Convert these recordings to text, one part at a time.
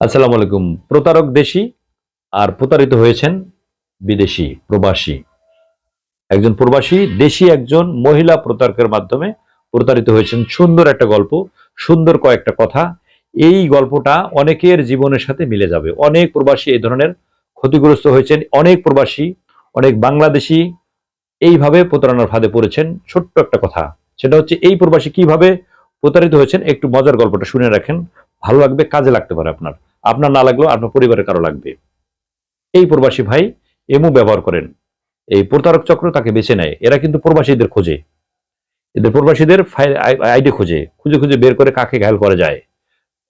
আসসালামু আলাইকুম। প্রতারক দেশি আর প্রতারিত হয়েছেন বিদেশি প্রবাসী। একজন প্রবাসী, দেশি একজন মহিলা প্রতারকের মাধ্যমে প্রতারিত হয়েছেন। সুন্দর একটা গল্প, সুন্দর কয়েকটা কথা। এই গল্পটা অনেকের জীবনের সাথে মিলে যাবে। অনেক প্রবাসী এই ধরনের ক্ষতিগ্রস্ত হয়েছেন। অনেক প্রবাসী, অনেক বাংলাদেশি এইভাবে প্রতারণার ফাঁদে পড়েছেন। ছোট্ট একটা কথা, সেটা হচ্ছে এই প্রবাসী কীভাবে প্রতারিত হয়েছেন? একটু মজার গল্পটা শুনে রাখেন। ভালো লাগবে, কাজে লাগতে পারে আপনার। আপনার না লাগলেও আপনার পরিবারের কারও লাগবে। এই প্রবাসী ভাই এমু ব্যবহার করেন। এই প্রতারক চক্র তাকে বেছে নেয়। এরা কিন্তু প্রবাসীদের খোঁজে। এদের প্রবাসীদের ফাইল আইডি খোঁজে। খুঁজে খুঁজে বের করে কাকে ঘায়ল করা যায়।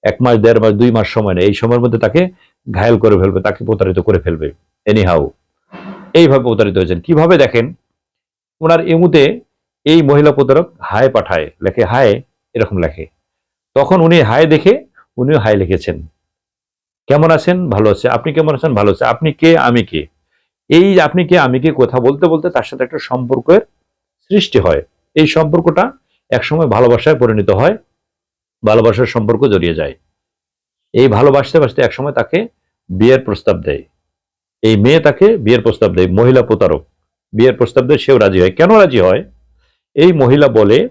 এক মাস, দেড় মাস, দুই মাস সময় নেই এই সময়ের মধ্যে তাকে ঘায়ল করে ফেলবে, তাকে প্রতারিত করে ফেলবে। এনি হাউ এইভাবে প্রতারিত হয়েছেন। কীভাবে দেখেন? ওনার এমুতে এই মহিলা প্রতারক হায় পাঠায়, লেখে হায়, এরকম লেখে। তখন উনি হায় দেখে, উনিও হায় লিখেছেন। কেমন আছেন? ভালো আছে। আপনি কেমন আছেন? ভালো আছে। আপনি কে? আমি কে? এই আপনি কে, আমি কে কথা বলতে বলতে তার সাথে একটা সম্পর্কের সৃষ্টি হয়। এই সম্পর্কটা একসময় ভালোবাসায় পরিণত হয়। ভালোবাসার সম্পর্ক জড়িয়ে যায়। এই ভালোবাসতে বাসতে একসময় তাকে বিয়ের প্রস্তাব দেয়। এই মেয়ে তাকে বিয়ের প্রস্তাব দেয়, মহিলা প্রতারক। বিয়ের প্রস্তাব দেয়, সেও রাজি হয়। কেন রাজি হয়? এই মহিলা বলে,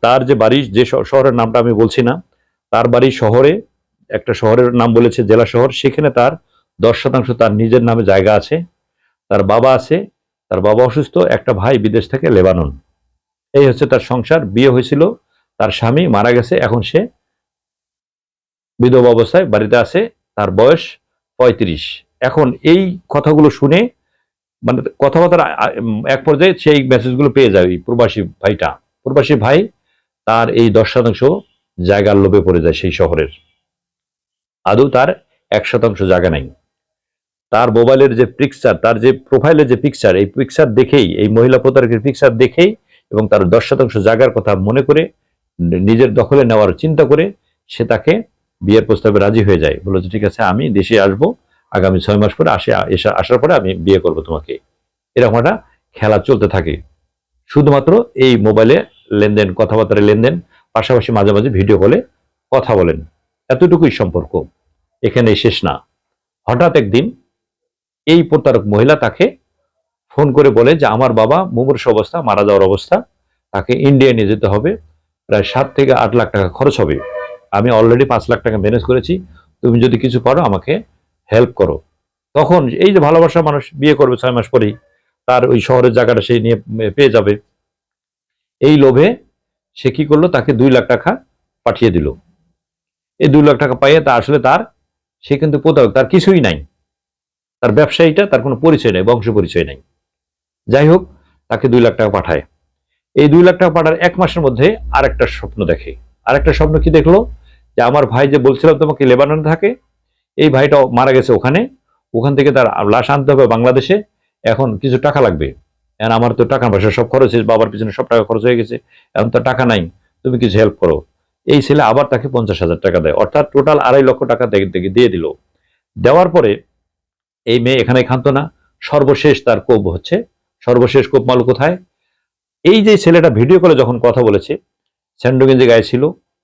তার যে বাড়ি, যে শহরের নামটা আমি বলছি না, তার বাড়ি শহরে একটা শহরের নাম বলেছে জেলা শহর, সেখানে তার দশ শতাংশ তার নিজের নামে জায়গা আছে, তার বাবা আছে, তার বাবা অসুস্থ, একটা ভাই বিদেশ থেকে লেবানন। এই হচ্ছে তার সংসার, বিয়ে হয়েছিল, তার স্বামী মারা গেছে, এখন সে বিধবা অবস্থায় বাড়িতে আছে, তার বয়স পঁয়ত্রিশ। এখন এই কথাগুলো শুনে মানে কথাবার্তার এক পর্যায়ে সেই মেসেজগুলো পেয়ে যায় প্রবাসী ভাইটা। প্রবাসী ভাই তার এই দশ শতাংশ জায়গার লোভে পড়ে যায় সেই শহরের। আদৌ তার এক শতাংশ জায়গা নাই। তার মোবাইলের যে পিকচার তার যে প্রোফাইলের যে পিকচার এই পিকচার দেখেই, এই মহিলা প্রতারকের পিকচার দেখেই এবং তার দশ শতাংশ জায়গার কথা মনে করে, নিজের দখলে নেওয়ার চিন্তা করে সে তাকে বিয়ের প্রস্তাবে রাজি হয়ে যায়। বলে ঠিক আছে, আমি দেশে আসব, আগামী ছয় মাস পরে আসে, এসে আসার পরে আমি বিয়ে করব তোমাকে। এরকম একটা খেলা চলতে থাকে। শুধুমাত্র এই মোবাইলে লেনদেন, কথাবার্তার লেনদেন, পাশাপাশি মাঝে মাঝে ভিডিও কলে কথা বলেন। এতটুকুই সম্পর্ক। এখানে শেষ না। হঠাৎ একদিন এই প্রতারক মহিলা তাকে ফোন করে বলে যে, আমার বাবা মুমূর্ষ অবস্থা, মারা যাওয়ার অবস্থা, তাকে ইন্ডিয়া নিয়ে যেতে হবে, প্রায় সাত থেকে আট লাখ টাকা খরচ হবে। আমি অলরেডি পাঁচ লাখ টাকা ম্যানেজ করেছি, তুমি যদি কিছু করো আমাকে হেল্প করো। তখন এই যে ভালোবাসা মানুষ বিয়ে করবে ছয় মাস পরেই, তার ওই শহরের জায়গাটা সে নিয়ে পেয়ে যাবে। এই লোভে সে কি করল? তাকে দুই লাখ টাকা পাঠিয়ে দিল। এই দুই লাখ টাকা পাইয়ে তা আসলে তার সে কিন্তু প্রতারক, তার কিছুই নাই। তার ব্যবসায়ীটা, তার কোনো পরিচয় নেই, বংশ পরিচয় নেই। যাই হোক, তাকে দুই লাখ টাকা পাঠায়। এই দুই লাখ টাকা পাঠার এক মাসের মধ্যে আরেকটা স্বপ্ন দেখে। আর একটা স্বপ্ন কি দেখল? যে আমার ভাই যে বলছিলাম তোমাকে লেবাননে থাকে, এই ভাইটা মারা গেছে ওখানে। ওখান থেকে তার লাশ আনতে হবে বাংলাদেশে। এখন কিছু টাকা লাগবে। এখন আমার তো টাকা পয়সা সব খরচ হয়েছে, বাবার পিছনে সব টাকা খরচ হয়ে গেছে। এখন তো টাকা নাই। তুমি কিছু হেল্প করো। এই ছেলে আবার তাকে পঞ্চাশ হাজার টাকা দেয়। অর্থাৎ টোটাল আড়াই লক্ষ টাকা দিয়ে দিল। দেওয়ার পরে এই মেয়ে এখানে খান্ত না। সর্বশেষ তার কোপ হচ্ছে। সর্বশেষ কোপ মাল কোথায়? এই যে ছেলেটা ভিডিও করে যখন কথা বলেছে, স্যান্ডো গেঞ্জি গায়ে ছিল।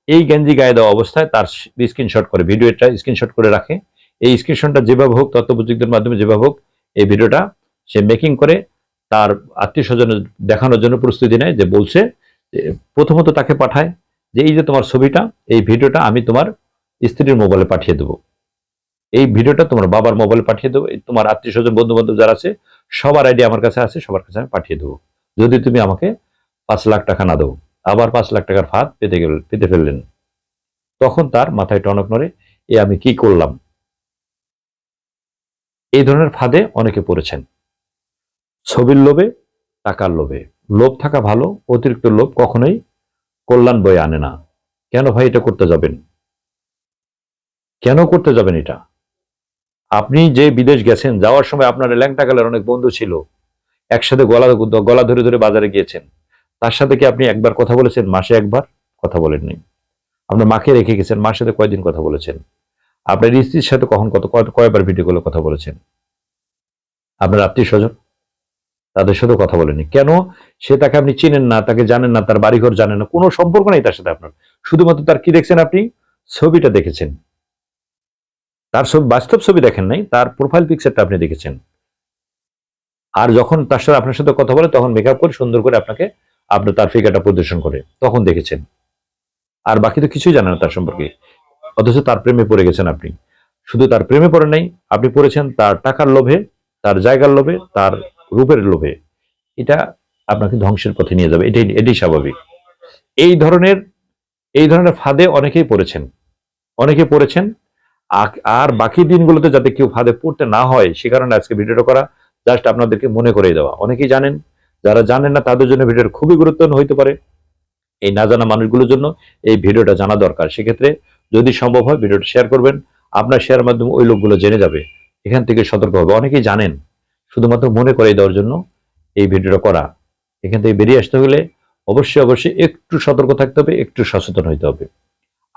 এই গেঞ্জি গায়ে দেওয়া অবস্থায় তার স্ক্রিনশট করে ভিডিওটা স্ক্রিনশট করে রাখে। এই স্ক্রিনশটটা যেভাবে হোক তথ্য প্রযুক্তির মাধ্যমে যেভাবে হোক, এই ভিডিওটা সে মেকিং করে তার আত্মীয় স্বজন দেখানোর জন্য প্রস্তুতি নেয় যে বলছে প্রথমত তাকে পাঠায় যে এই যে তোমার ছবিটা, এই ভিডিওটা আমি তোমার স্ত্রীর মোবাইলে পাঠিয়ে দেবো। এই ভিডিওটা তোমার বাবার মোবাইলে পাঠিয়ে দেবো। তোমার আত্মীয় স্বজন বন্ধু বান্ধব যারা আছে, সবার আইডি আমার কাছে আছে, সবার কাছে আমি পাঠিয়ে দেবো। যদি তুমি আমাকে পাঁচ লাখ টাকা না দেবো আবার পাঁচ লাখ টাকার ফাঁদ পেতে গেল, পেতে ফেললেন, তখন তার মাথায় টনক নড়ে, এ আমি কি করলাম? এই ধরনের ফাঁদে অনেকে পড়েছেন। ছবির লোভে, টাকার লোভে। লোভ থাকা ভালো, অতিরিক্ত লোভ কখনোই কল্যাণ বয়ে আনে না। কেন ভাই এটা করতে যাবেন? কেন করতে যাবেন এটা? আপনি যে বিদেশ গেছেন, যাওয়ার সময় আপনার ল্যাংটা ল্যাংটাকালের অনেক বন্ধু ছিল, একসাথে গলা গলা ধরে ধরে বাজারে গিয়েছেন। তার সাথে কি আপনি একবার কথা বলেছেন? মাসে একবার কথা বলেননি। আপনার মাকে রেখে গেছেন, মার সাথে কয়দিন কথা বলেছেন? আপনার স্ত্রীর সাথে কখন কত কয়বার ভিডিও কলে কথা বলেছেন? আপনার আত্মীয় স্বজন তাদের সাথে কথা বলেনি। কেন? সে তাকে আপনি চিনেন না, তাকে জানেন না, তার বাড়িঘর জানেন না, কোনো সম্পর্ক নেই তার সাথে আপনার। শুধুমাত্র তার কি দেখছেন আপনি? ছবিটা দেখেছেন। তার ছবি, বাস্তব ছবি দেখেন নাই, তার প্রোফাইল পিকচারটা আপনি দেখেছেন। আর যখন তার সাথে আপনার সাথে কথা বলে, তখন মেকআপ করে, সুন্দর করে আপনাকে আপনার তার ফিগারটা প্রদর্শন করে, তখন দেখেছেন। আর বাকি তো কিছুই জানেন না তার সম্পর্কে। অথচ তার প্রেমে পড়ে গেছেন আপনি। শুধু তার প্রেমে পড়ে নাই, আপনি পড়েছেন তার টাকার লোভে, তার জায়গার লোভে, তার রূপের লোভে, এটা আপনাকে ধ্বংসের পথে নিয়ে যাবে। এটাই এটাই স্বাভাবিক। এই ধরনের এই ধরনের ফাঁদে অনেকেই পড়েছেন। অনেকে পড়েছেন, আর বাকি দিনগুলোতে যাতে কেউ ফাঁদে পড়তে না হয়, সে কারণে আজকে ভিডিওটা করা জাস্ট আপনাদেরকে মনে করে দেওয়া। অনেকেই জানেন, যারা জানেন না তাদের জন্য ভিডিওটা খুবই গুরুত্বপূর্ণ হইতে পারে। এই না জানা মানুষগুলোর জন্য এই ভিডিওটা জানা দরকার। সেক্ষেত্রে যদি সম্ভব হয়, ভিডিওটা শেয়ার করবেন। আপনার শেয়ার মাধ্যমে ওই লোকগুলো জেনে যাবে। এখান থেকে সতর্ক হবে। অনেকেই জানেন শুধুমাত্র মনে করে দেওয়ার জন্য এই ভিডিওটা করা। এখান থেকে বেরিয়ে আসতে হলে অবশ্যই অবশ্যই একটু সতর্ক থাকতে হবে, একটু সচেতন হইতে হবে।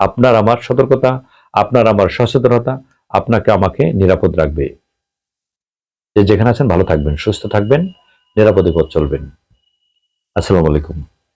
আপনার আমার সতর্কতা, আপনার আমার সচেতনতা আপনাকে আমাকে নিরাপদ রাখবে। যে যেখানে আছেন ভালো থাকবেন, সুস্থ থাকবেন, নিরাপদে পথ চলবেন। আসসালামু আলাইকুম।